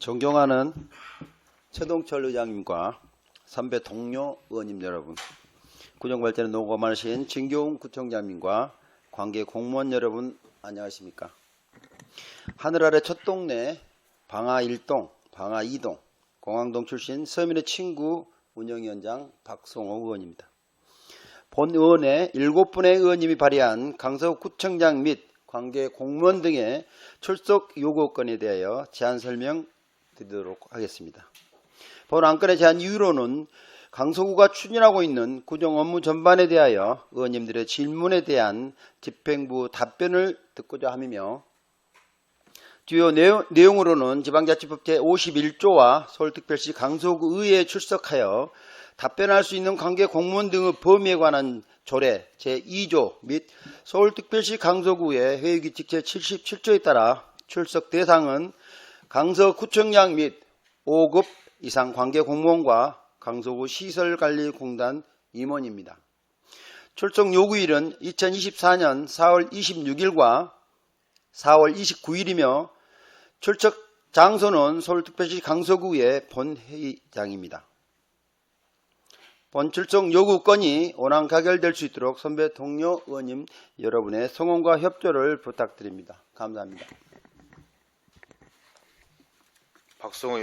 존경하는 최동철 의장님과 선배 동료 의원님 여러분, 구정발전에 노고 많으신 진교훈 구청장님과 관계 공무원 여러분 안녕하십니까? 하늘 아래 첫 동네 방화 1동, 방화 2동, 공항동 출신 서민의 친구 운영위원장 박송호 의원입니다. 본 의원의 7분의 의원님이 발의한 강서구청장 및 관계 공무원 등의 출석 요구건에 대하여 제안 설명 드리도록 하겠습니다. 본 안건의 제안 이유로는 강서구가 추진하고 있는 구정 업무 전반에 대하여 의원님들의 질문에 대한 집행부 답변을 듣고자 함이며 주요 내용, 내용 으로는 지방자치법 제51조와 서울특별시 강서구 의회에 출석하여 답변할 수 있는 관계 공무원 등의 범위에 관한 조례 제2조 및 서울특별시 강서구의 회의규칙 제77조에 따라 출석 대상은 강서구청장 및 5급 이상 관계 공무원과 강서구 시설관리공단 임원입니다. 출석 요구일은 2024년 4월 26일과 4월 29일이며 출석 장소는 서울특별시 강서구의 본회의장입니다. 본 출석 요구건이 원안 가결될 수 있도록 선배 동료 의원님 여러분의 성원과 협조를 부탁드립니다. 감사합니다. 박성호 의원